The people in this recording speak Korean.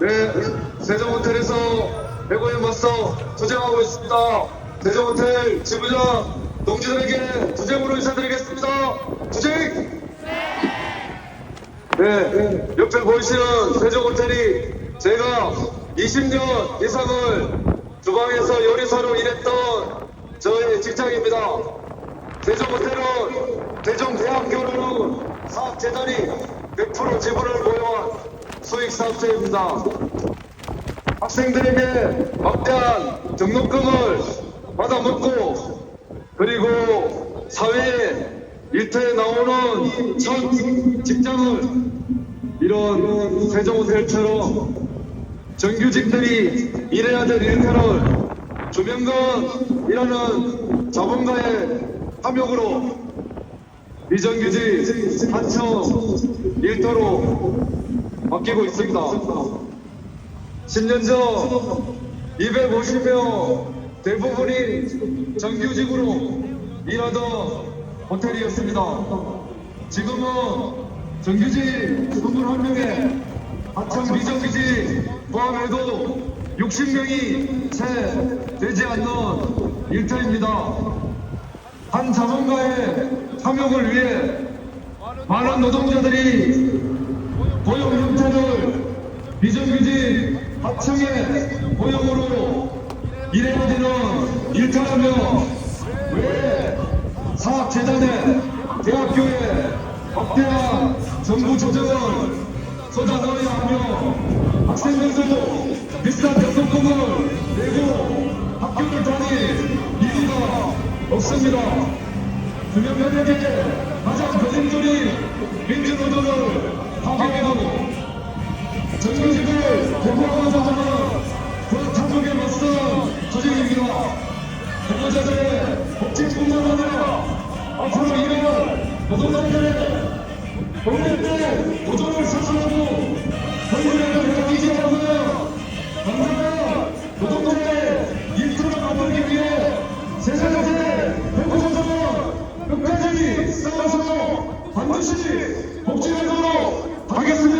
네, 세종호텔에서 배고에 맞서 투쟁하고 있습니다. 세종호텔 지부장 동지들에게 투쟁으로 인사드리겠습니다. 투쟁! 네, 옆에 보이시는 세종호텔이 제가 20년 이상을 주방에서 요리사로 일했던 저의 직장입니다. 세종호텔은 세종대학교로는 사업재단이 100% 지분을 보유한 수익 사업체입니다. 학생들에게 막대한 등록금을 받아먹고 그리고 사회에 일터에 나오는 첫 직장을 이런 세종호텔처럼 정규직들이 일해야 될 일터를 조명건이라는 자본가의 탐욕으로 비정규직 하청 일터로 바뀌고 있습니다. 10년 전 250명 대부분이 정규직으로 일하던 호텔이었습니다. 지금은 정규직 21명에 하청 비정규직 포함해도 60명이 채 되지 않는 일터입니다. 한 자본가의 탐욕을 위해 많은 노동자들이 고용 형태를 비정규직 하청의 고용으로 일해야 되는 일터라며 왜 사업재단에 대학교에 막대한 정부 조정을 쏟아넣어야 하며 학생들도 비싼 등록금을 내고 학교를 다닐 이유가 없습니다. 수명연에게 가장 거짓돌이 민주노동을 전 세계 대표하고 전쟁은 그 탐욕의 맞서 전쟁입니다. 공무자들의 복지 공무원들여 앞으로 이런 노동자들의 공무원들의 노조를 사수하고 공무원을 가리지 않고요. 당사가 노동자의 일터를 만들기 위해 세상에 대표적으로 끝까지 싸워서 반드시 복지를 하도록 하겠습니다.